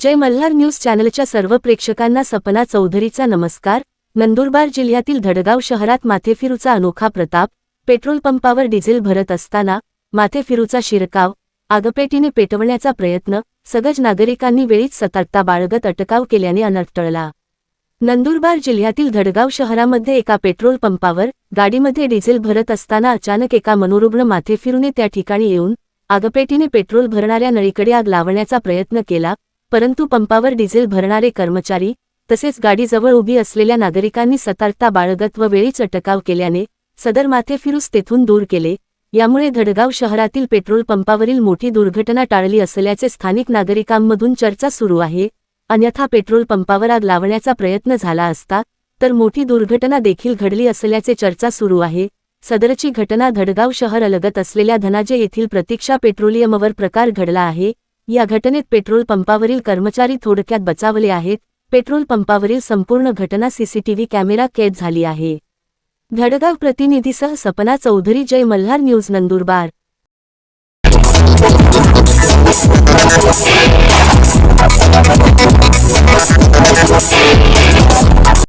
जय Malhar news चॅनलच्या सर्व प्रेक्षकांना सपना चौधरीचा नमस्कार. नंदुरबार जिल्ह्यातील धडगाव शहरात माथेफिरूचा अनोखा प्रताप पेट्रोल पंपावर डिझेल भरत असताना माथेफिरूचा शिरकाव आगपेटीने पेटवण्याचा प्रयत्न सगज नागरिकांनी वेळीच सतर्कता बाळगत अटकाव केल्याने अनटळला नंदुरबार जिल्ह्यातील धडगाव शहरामध्ये एका पेट्रोल पंपावर गाडीमध्ये डिझेल भरत असताना अचानक एका मनोरुग्ण माथेफिरूने त्या ठिकाणी येऊन आगपेटीने पेट्रोल भरणाऱ्या नळीकडे आग लावण्याचा प्रयत्न केला. परंतु पंपावर डिझेल भरणारे कर्मचारी तसेच गाडीजवळ उभी असलेल्या नागरिकांनी सतर्कता बाळगत व वेळीच अटकाव केल्याने सदर माथेफिरूस तेथून दूर केले. यामुळे धडगाव शहरातील पेट्रोल पंपावरील मोठी दुर्घटना टाळली असल्याचे स्थानिक नागरिकांमधून चर्चा सुरू आहे. अन्यथा पेट्रोल पंपावर आग लावण्याचा प्रयत्न झाला असता तर मोठी दुर्घटना देखील घडली असल्याचे चर्चा सुरू आहे. सदरची घटना धडगाव शहर अलगत असलेल्या धनाजे येथील प्रतीक्षा पेट्रोलियमवर प्रकार घडला आहे. या घटनेत पेट्रोल पंपावरील कर्मचारी थोडक्यात बचावले आहेत. पेट्रोल पंपावरील संपूर्ण घटना सीसीटीव्ही कॅमेरा कैद झाली आहे. धडगाव प्रतिनिधीसह सपना चौधरी जय मल्हार न्यूज नंदुरबार.